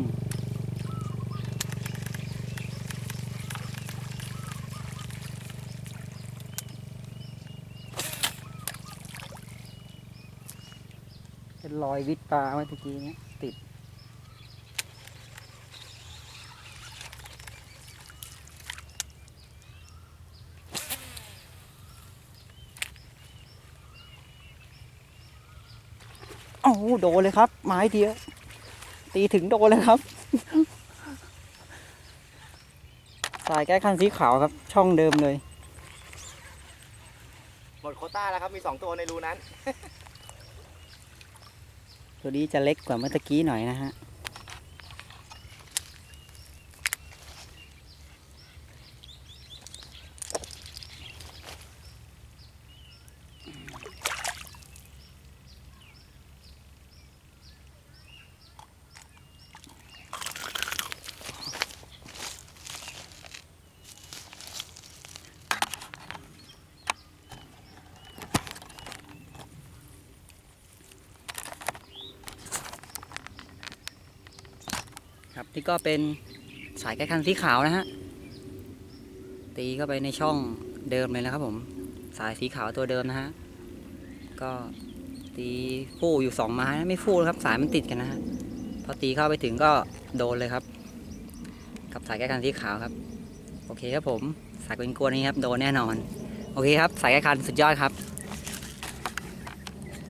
มเป็นรอยวิดปลาเมื่อกี้เนี้ยติดโอ้โหโดนเลยครับ ไม้เดียว ตีถึงโดนเลยครับสายแก้คันสีขาวครับ ช่องเดิมเลย หมดโควต้าแล้วครับ มี2ตัวในรูนั้น ตัวนี้จะเล็กกว่าเมื่อตะกี้หน่อยนะฮะ ครับนี่ก็เป็นสายแก้คันสีขาวนะฮะตีเข้าไปในช่องเดิมเลยนะครับผมสายสีขาวตัวเดิมนะฮะก็ตีฟู่อยู่สองไม้ไม่ฟู่ครับสายมันติดกันนะฮะพอตีเข้าไปถึงก็โดนเลยครับ กับสายแก้คันสีขาวครับ โอเคครับผมสายกวนๆนี้ครับโดนแน่นอน โอเคครับ สายแก้คันสุดยอดครับ